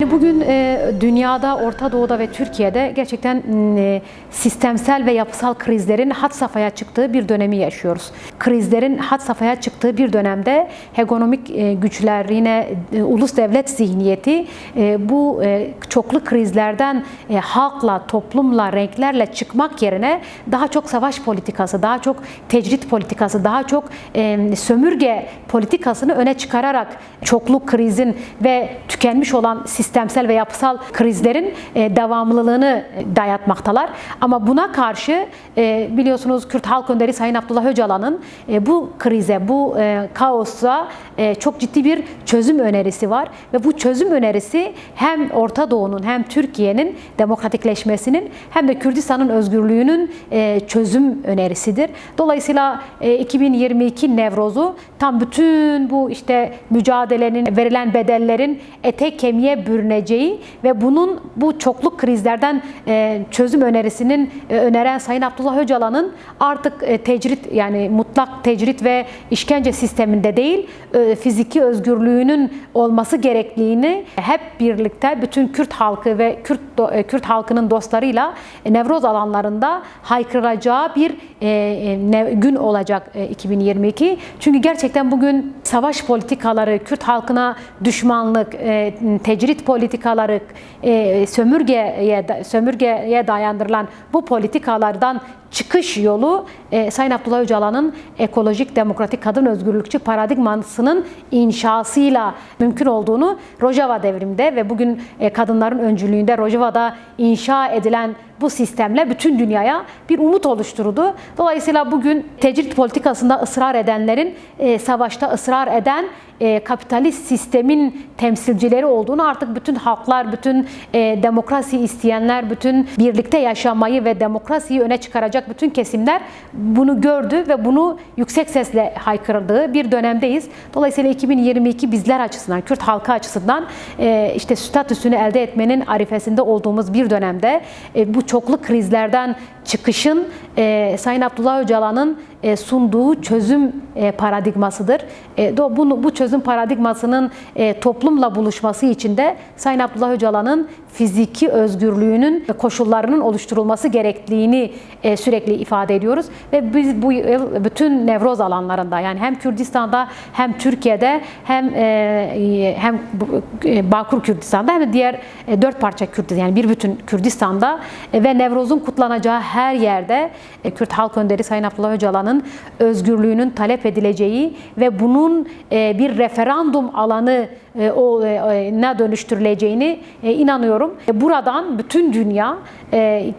Bugün e, dünyada, Orta Doğu'da ve Türkiye'de gerçekten e, sistemsel ve yapısal krizlerin had safhaya çıktığı bir dönemi yaşıyoruz. Krizlerin had safhaya çıktığı bir dönemde ekonomik e, güçler, yine ulus devlet zihniyeti bu çoklu krizlerden halkla, toplumla, renklerle çıkmak yerine daha çok savaş politikası, daha çok tecrit politikası, daha çok sömürge politikasını öne çıkararak çoklu krizin ve tükenmiş olan sistemsel ve yapısal krizlerin e, devamlılığını dayatmaktalar. Ama buna karşı e, biliyorsunuz Kürt Halk Önderi Sayın Abdullah Öcalan'ın e, bu krize, bu e, kaosa e, çok ciddi bir çözüm önerisi var ve bu çözüm önerisi hem Orta Doğu'nun hem Türkiye'nin demokratikleşmesinin hem de Kürdistan'ın özgürlüğünün e, çözüm önerisidir. Dolayısıyla e, 2022 Nevroz'u tam bütün bu işte mücadelenin verilen bedellerin ete kemiğe bürüneceği ve bunun bu çokluk krizlerden e, çözüm önerisinin e, öneren Sayın Abdullah Öcalan'ın artık e, tecrit yani mutlak tecrit ve işkence sisteminde değil fiziki özgürlüğünün olması gerekliliğini hep birlikte bütün Kürt halkı ve Kürt Kürt halkının dostlarıyla Nevroz alanlarında haykıracağı bir gün olacak e, 2022. Çünkü gerçekten bugün savaş politikaları, Kürt halkına düşmanlık, tecrit politikaları, e, sömürgeye sömürgeye dayandırılan bu politikalardan çıkış yolu e, Sayın Abdullah Öcalan'ın ekolojik demokratik kadın özgürlükçü paradigmasının inşasıyla mümkün olduğunu Rojava devriminde ve bugün e, kadınların öncülüğünde Rojava'da inşa edilen bu sistemle bütün dünyaya bir umut oluşturdu. Dolayısıyla bugün tecrit politikasında ısrar edenlerin e, savaşta ısrar eden e, kapitalist sistemin temsilcileri olduğunu artık bütün halklar, bütün e, demokrasi isteyenler, bütün birlikte yaşamayı ve demokrasiyi öne çıkaracak bütün kesimler bunu gördü ve bunu yüksek sesle haykırdığı bir dönemdeyiz. Dolayısıyla 2022 bizler açısından, Kürt halkı açısından e, işte statüsünü elde etmenin arifesinde olduğumuz bir dönemde e, bu çoklu krizlerden çıkışın e, Sayın Abdullah Öcalan'ın sunduğu çözüm e, paradigmasıdır. E, bunu, bu çözüm paradigmasının e, toplumla buluşması için de Sayın Abdullah Öcalan'ın fiziki özgürlüğünün koşullarının oluşturulması gerektiğini e, sürekli ifade ediyoruz ve biz bu yıl bütün nevroz alanlarında yani hem Kürdistan'da hem Türkiye'de hem e, hem e, Bağkur Kürdistan'da hem de diğer e, dört parça Kürdistan yani bir bütün Kürdistan'da e, ve Nevroz'un kutlanacağı her yerde e, Kürt Halk Önderi Sayın Abdullah Öcalan'ın özgürlüğünün talep edileceği ve bunun e, bir referandum alanı e, e, ne dönüştürüleceğini inanıyorum. Buradan bütün dünya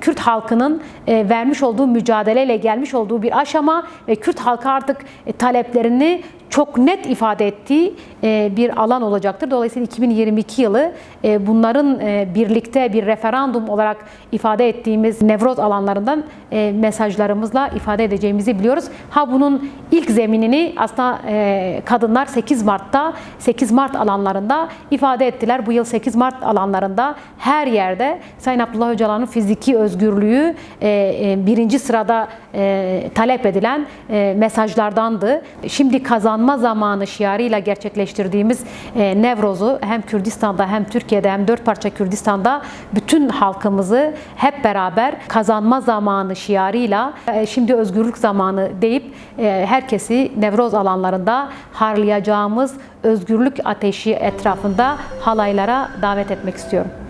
Kürt halkının vermiş olduğu mücadeleyle gelmiş olduğu bir aşama ve Kürt halkı artık taleplerini çok net ifade ettiği e, bir alan olacaktır. Dolayısıyla 2022 yılı e, bunların e, birlikte bir referandum olarak ifade ettiğimiz nevroz alanlarından mesajlarımızla ifade edeceğimizi biliyoruz. Ha bunun ilk zeminini aslında kadınlar 8 Mart'ta 8 Mart alanlarında ifade ettiler. Bu yıl 8 Mart alanlarında her yerde Sayın Abdullah Öcalan'ın fiziki özgürlüğü birinci sırada talep edilen mesajlardandı. Şimdi kazanma zamanı şiarıyla gerçekleştirdiğimiz e, Nevroz'u hem Kürdistan'da hem Türkiye'de hem dört parça Kürdistan'da bütün halkımızı hep beraber kazanma zamanı şiarıyla e, şimdi özgürlük zamanı deyip e, herkesi Nevroz alanlarında harlayacağımız özgürlük ateşi etrafında halaylara davet etmek istiyorum.